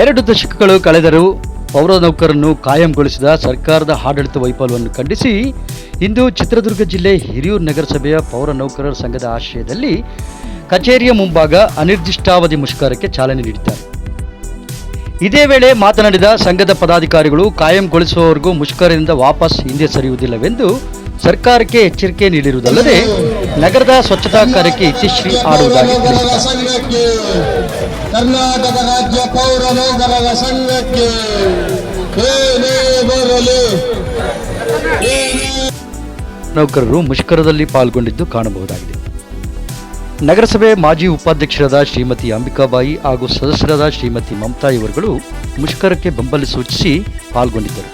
ಎರಡು ದಶಕಗಳು ಕಳೆದರೂ ಪೌರ ನೌಕರನ್ನು ಕಾಯಂಗೊಳಿಸಿದ ಸರ್ಕಾರದ ಆಡಳಿತ ವೈಫಲ್ಯವನ್ನು ಖಂಡಿಸಿ ಇಂದು ಚಿತ್ರದುರ್ಗ ಜಿಲ್ಲೆ ಹಿರಿಯೂರು ನಗರಸಭೆಯ ಪೌರ ನೌಕರರ ಸಂಘದ ಆಶ್ರಯದಲ್ಲಿ ಕಚೇರಿಯ ಮುಂಭಾಗ ಅನಿರ್ದಿಷ್ಟಾವಧಿ ಮುಷ್ಕರಕ್ಕೆ ಚಾಲನೆ ನೀಡಿದ್ದಾರೆ. ಇದೇ ವೇಳೆ ಮಾತನಾಡಿದ ಸಂಘದ ಪದಾಧಿಕಾರಿಗಳು ಕಾಯಂಗೊಳಿಸುವವರೆಗೂ ಮುಷ್ಕರದಿಂದ ವಾಪಸ್ ಹಿಂದೆ ಸರಿಯುವುದಿಲ್ಲವೆಂದು ಸರ್ಕಾರಕ್ಕೆ ಎಚ್ಚರಿಕೆ ನೀಡಿರುವುದಲ್ಲದೆ ನಗರದ ಸ್ವಚ್ಛತಾ ಕಾರ್ಯಕ್ಕೆ ಇತಿಶ್ರೀ ಆಡುವುದಾಗಿ ಸಂಘಕ್ಕೆ ಕರ್ನಾಟಕ ರಾಜ್ಯ ಪೌರ ನೌಕರರ ಸಂಘಕ್ಕೆ ನೌಕರರು ಮುಷ್ಕರದಲ್ಲಿ ಪಾಲ್ಗೊಂಡಿದ್ದು ಕಾಣಬಹುದಾಗಿದೆ. ನಗರಸಭೆ ಮಾಜಿ ಉಪಾಧ್ಯಕ್ಷರಾದ ಶ್ರೀಮತಿ ಅಂಬಿಕಾಬಾಯಿ ಹಾಗೂ ಸದಸ್ಯರಾದ ಶ್ರೀಮತಿ ಮಮತಾ ಇವರುಗಳು ಮುಷ್ಕರಕ್ಕೆ ಬೆಂಬಲ ಸೂಚಿಸಿ ಪಾಲ್ಗೊಂಡಿದ್ದರು.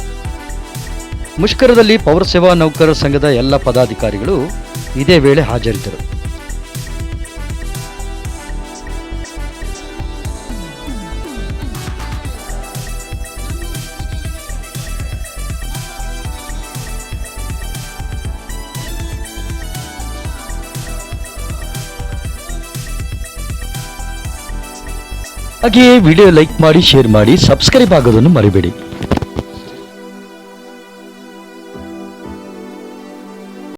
ಮುಷ್ಕರದಲ್ಲಿ ಪೌರಸೇವಾ ನೌಕರರ ಸಂಘದ ಎಲ್ಲ ಪದಾಧಿಕಾರಿಗಳು ಇದೇ ವೇಳೆ ಹಾಜರಿದ್ದರು. ಹಾಗೆಯೇ ವಿಡಿಯೋ ಲೈಕ್ ಮಾಡಿ, ಶೇರ್ ಮಾಡಿ, ಸಬ್ಸ್ಕ್ರೈಬ್ ಆಗೋದನ್ನು ಮರಿಬೇಡಿ.